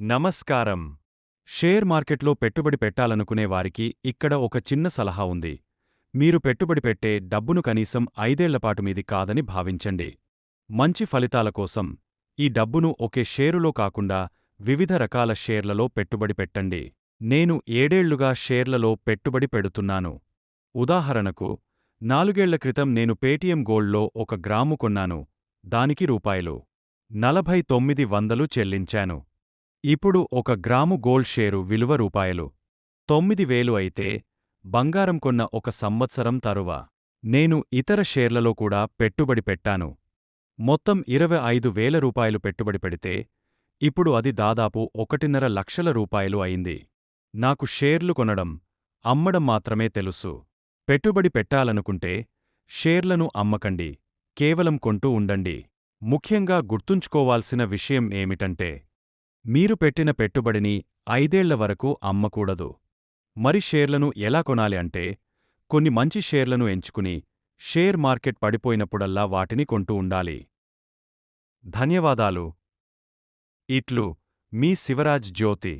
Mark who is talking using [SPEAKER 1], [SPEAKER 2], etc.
[SPEAKER 1] నమస్కారం. షేర్ మార్కెట్లో పెట్టుబడి పెట్టాలనుకునే వారికి ఇక్కడ ఒక చిన్న సలహా ఉంది. మీరు పెట్టుబడి పెట్టే డబ్బును కనీసం ఐదేళ్ళపాటు మీది కాదని భావించండి. మంచి ఫలితాల కోసం ఈ డబ్బును ఒకే షేరులో కాకుండా వివిధ రకాల షేర్లలో పెట్టుబడి పెట్టండి. నేను ఏడేళ్ళుగా షేర్లలో పెట్టుబడి పెడుతున్నాను. ఉదాహరణకు నాలుగేళ్ళ క్రితం నేను పేటీఎం గోల్డ్లో ఒక గ్రాము కొన్నాను. దానికి రూపాయలు నలభై తొమ్మిది వందలు చెల్లించాను. ఇప్పుడు ఒక గ్రాము గోల్డ్ షేరు విలువ రూపాయలు. తొమ్మిది వేలు అయితే బంగారం కొన్న ఒక సంవత్సరం తరువ. నేను ఇతర షేర్లలో కూడా పెట్టుబడి పెట్టాను. మొత్తం ఇరవై ఐదు వేల రూపాయలు పెట్టుబడి పెడితే ఇప్పుడు అది దాదాపు ఒకటిన్నర లక్షల రూపాయలు అయింది. నాకు షేర్లు కొనడం అమ్మడం మాత్రమే తెలుసు. పెట్టుబడి పెట్టాలనుకుంటే షేర్లను అమ్మకండి కేవలం కొంటూ ఉండండి. ముఖ్యంగా గుర్తుంచుకోవాల్సిన విషయం ఏమిటంటే మీరు పెట్టిన పెట్టుబడిని ఐదేళ్ళ వరకు అమ్మకూడదు. మరి షేర్లను ఎలా కొనాలి అంటే కొన్ని మంచి షేర్లను ఎంచుకుని షేర్ మార్కెట్ పడిపోయినప్పుడల్లా వాటిని కొంటూ ఉండాలి. ధన్యవాదాలు. ఇట్లు మీ శివరాజ్ జ్యోతి.